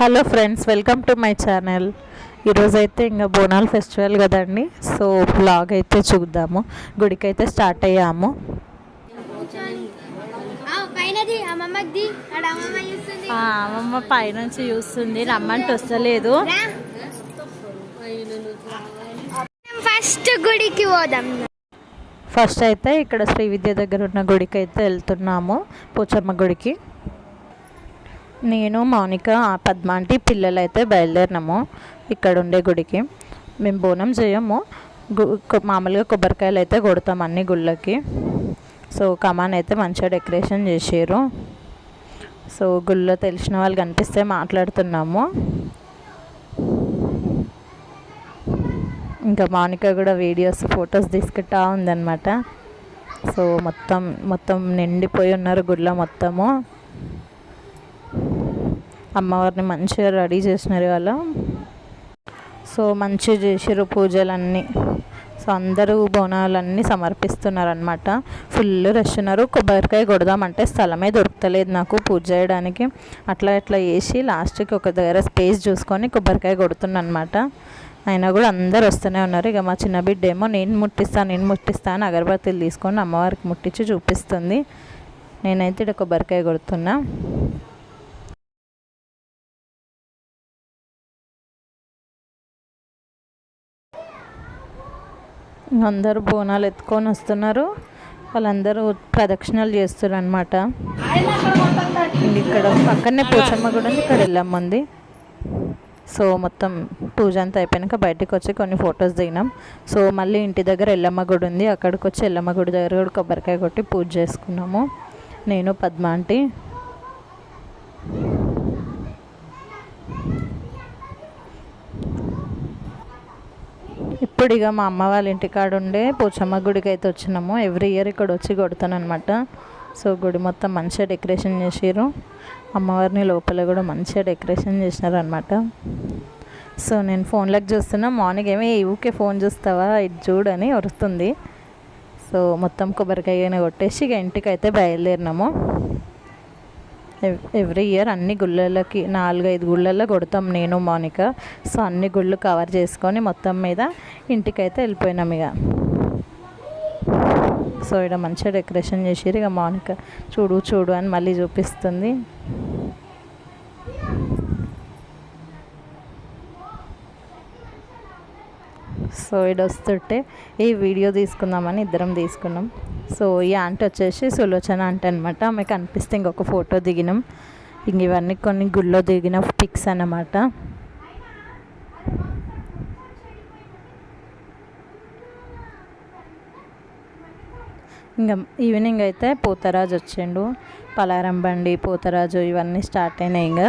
Hello friends welcome to my channel. ఈరోజు అయితే ఇంకా బోనాల్ ఫెస్టివల్ కదండి సో బ్లాగ్ అయితే చూద్దాము. గుడికి అయితే స్టార్ట్ అయ్యాము. అమ్మమ్మ చూస్తుంది. ఆ, అమ్మమ్మ పైనుంచి చూస్తుంది రమ్మంటే వస్తలేదు. ఫస్ట్ గుడికి పోదాం. ఫస్ట్ అయితే ఇక్కడ శ్రీ విద్య దగ్గర ఉన్న గుడికి అయితే వెళ్తున్నాము పోచమ్మ గుడికి. నేను మౌనిక పద్మాంటి పిల్లలైతే బయలుదేరినాము ఇక్కడ ఉండే గుడికి. మేము బోనం చేయము. గు మామూలుగా కొబ్బరికాయలు అయితే కొడతాం అన్ని గుళ్ళకి. సో కమాన్ అయితే మంచిగా డెకరేషన్ చేసారు సో గుళ్ళో తెలిసిన వాళ్ళు కనిపిస్తే మాట్లాడుతున్నాము. ఇంకా మౌనిక కూడా వీడియోస్ ఫొటోస్ తీసుకుంటా ఉందన్నమాట. సో మొత్తం మొత్తం నిండిపోయి ఉన్నారు గుళ్ళ మొత్తము. అమ్మవారిని మంచిగా రెడీ చేసినారు వాళ్ళు సో మంచిగా చేసారు పూజలన్నీ. సో అందరూ బోనాలన్నీ సమర్పిస్తున్నారు అనమాట ఫుల్ రష్ ఉన్నారు. కొబ్బరికాయ కొడదామంటే స్థలమే దొరకలేదు నాకు పూజ చేయడానికి. అట్లా ఇట్లా చేసి లాస్ట్కి ఒక దగ్గర స్పేస్ చూసుకొని కొబ్బరికాయ కొడుతున్నమాట అనమాట అయినా కూడా అందరు వస్తూనే ఉన్నారు. ఇక మా చిన్న బిడ్డ ఏమో నేను ముట్టిస్తాను నేను ముట్టిస్తాను అగరబత్తులు తీసుకొని అమ్మవారికి ముట్టించి చూపిస్తుంది. నేనైతే ఇక్కడ కొబ్బరికాయ కొడుతున్నా. అందరూ బోనాలు ఎత్తుకొని వస్తున్నారు. వాళ్ళందరూ ప్రదక్షిణలు చేస్తారు అనమాట ఇక్కడ పక్కనే పోచమ్మ కూడా ఇక్కడ ఇక్కడ ఉంది సో మొత్తం పూజ అంతా అయిపోయాక బయటకు వచ్చి కొన్ని ఫొటోస్ దిగినాం. సో మళ్ళీ ఇంటి దగ్గర ఎల్లమ్మ గుడి ఉంది. అక్కడికి వచ్చి ఎల్లమ్మ గుడి దగ్గర కూడా కొబ్బరికాయ కొట్టి పూజ చేసుకున్నాము. నేను పద్మ ఇప్పుడు ఇక మా అమ్మ వాళ్ళ ఇంటికాడ ఉండే పోచమ్మ గుడికి అయితే వచ్చినాము. ఎవ్రీ ఇయర్ ఇక్కడ వచ్చి కొడతానమాట సో గుడి మొత్తం మంచిగా డెకరేషన్ చేసారు అమ్మవారిని లోపల కూడా మంచిగా డెకరేషన్ చేసినారు అనమాట సో నేను ఫోన్లోకి చూస్తున్నా. మార్నింగ్ ఏమి ఊకే ఫోన్ చూస్తావా? ఇది చూడని వస్తుంది సో మొత్తం కొబ్బరికాయ కొట్టేసి ఇక ఇంటికి అయితే బయలుదేరినాము. ఎవ్రీ ఇయర్ అన్ని గుళ్ళలకి నాలుగైదు గుళ్ళల్లో కొడతాం నేను మౌనిక. సో అన్ని గుళ్ళు కవర్ చేసుకొని మొత్తం మీద ఇంటికైతే వెళ్ళిపోయినాం ఇక సో ఇక్కడ మంచిగా డెకరేషన్ చేసిరు ఇక మౌనిక. చూడు చూడు అని మళ్ళీ చూపిస్తుంది. సో ఇది వస్తుంటే ఈ వీడియో తీసుకుందామని ఇద్దరం తీసుకున్నాం. సో ఈ ఆంటీ వచ్చేసి సులోచన ఆంటీ అనమాట ఆమెకు అనిపిస్తే ఇంకొక ఫోటో దిగినాం. ఇంక ఇవన్నీ కొన్ని గుళ్ళో దిగిన పిక్స్ అన్నమాట. ఇంకా ఈవినింగ్ అయితే పోతరాజు వచ్చిండు. పలారం బండి పోతరాజు ఇవన్నీ స్టార్ట్ అయినాయి ఇంకా.